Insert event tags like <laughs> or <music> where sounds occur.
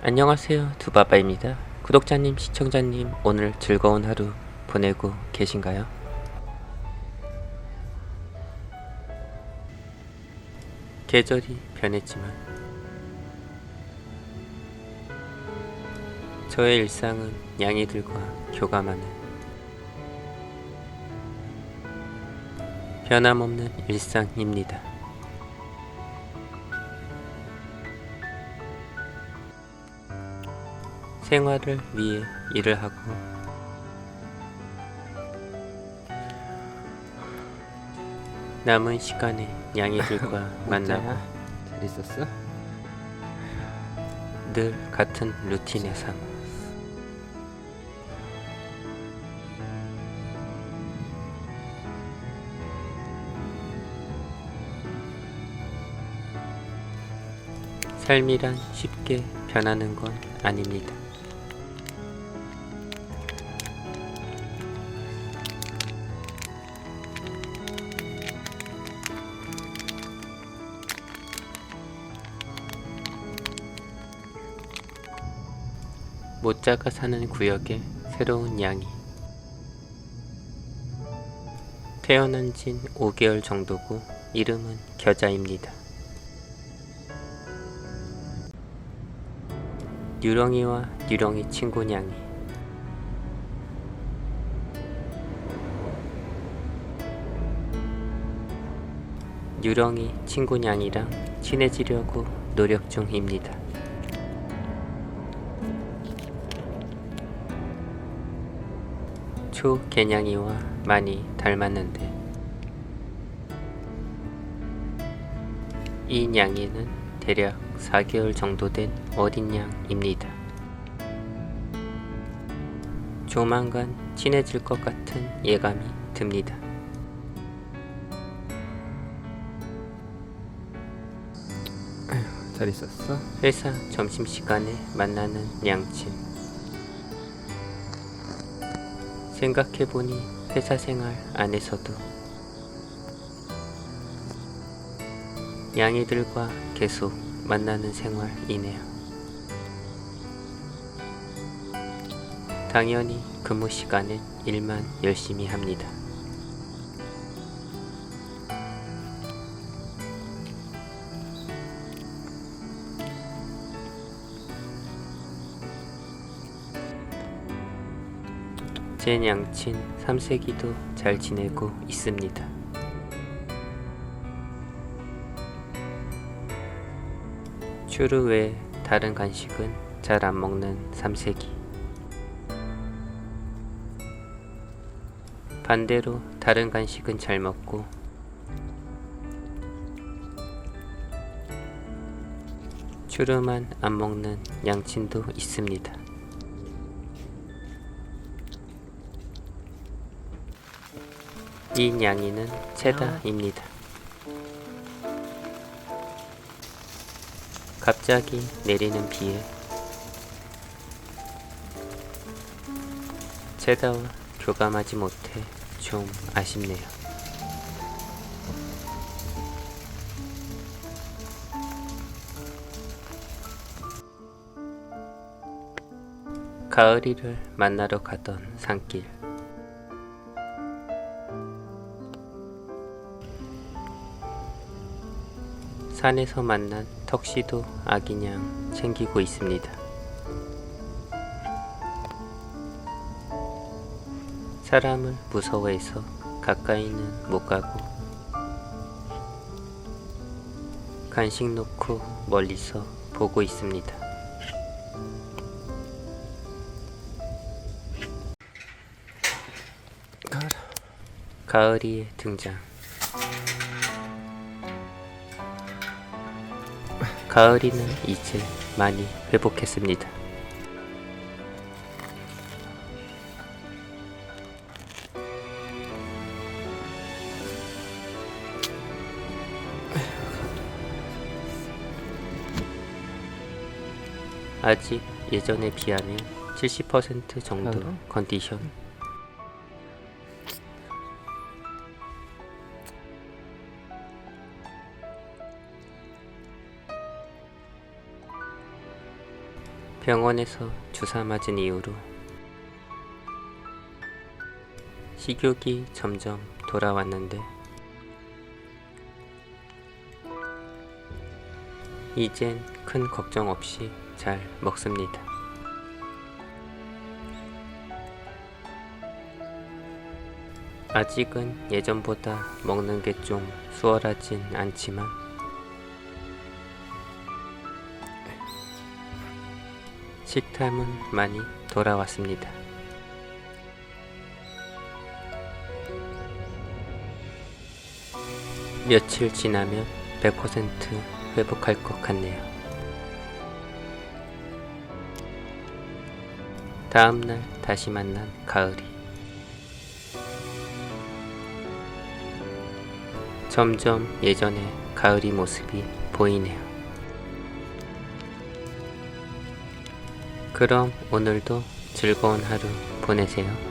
안녕하세요 두바바입니다 구독자님 시청자님 오늘 즐거운 하루 보내고 계신가요? 계절이 변했지만 저의 일상은 양이들과 교감하는 변함없는 일상입니다. 생활을 위해 일을 하고 남은 시간에 양이들과 <laughs> 만나고 잘 있었어? 늘 같은 루틴의 삶. 삶이란 쉽게 변하는 건 아닙니다. 모짜가 사는 구역에 새로운 양이 태어난 진 5개월 정도고 이름은 겨자입니다. 유령이와 유령이 친구 냥이 유령이 친구 냥이랑 친해지려고 노력 중입니다. 초 개냥이와 많이 닮았는데 이 냥이는 대략 4개월 정도 된 어린 양입니다. 조만간 친해질 것 같은 예감이 듭니다. 잘 있었어? 회사 점심시간에 만나는 양친. 생각해보니 회사 생활 안에서도 양이들과 계속 만나는 생활이네요. 당연히 근무 시간엔 일만 열심히 합니다. 제 양친 삼세기도 잘 지내고 있습니다. 추루 외에 다른 간식은 잘 안 먹는 삼세기. 반대로 다른 간식은 잘 먹고 추루만 안 먹는 양친도 있습니다. 이 냥이는 체다입니다. 갑자기 내리는 비에 체다와 교감하지 못해 좀 아쉽네요. 가을이를 만나러 가던 산길 산에서 만난 턱시도 아기냥 챙기고 있습니다. 사람을 무서워해서 가까이는 못 가고 간식 놓고 멀리서 보고 있습니다. 가을 가을이의 등장. 가을이는 이제 많이 회복했습니다. 아직 예전에 비하면 70% 정도? 컨디션 병원에서 주사 맞은 이후로 식욕이 점점 돌아왔는데 이젠 큰 걱정 없이 잘 먹습니다. 아직은 예전보다 먹는 게 좀 수월하진 않지만 식탐은 많이 돌아왔습니다. 며칠 지나면 100% 회복할 것 같네요. 다음날 다시 만난 가을이. 점점 예전의 가을이 모습이 보이네요. 그럼 오늘도 즐거운 하루 보내세요.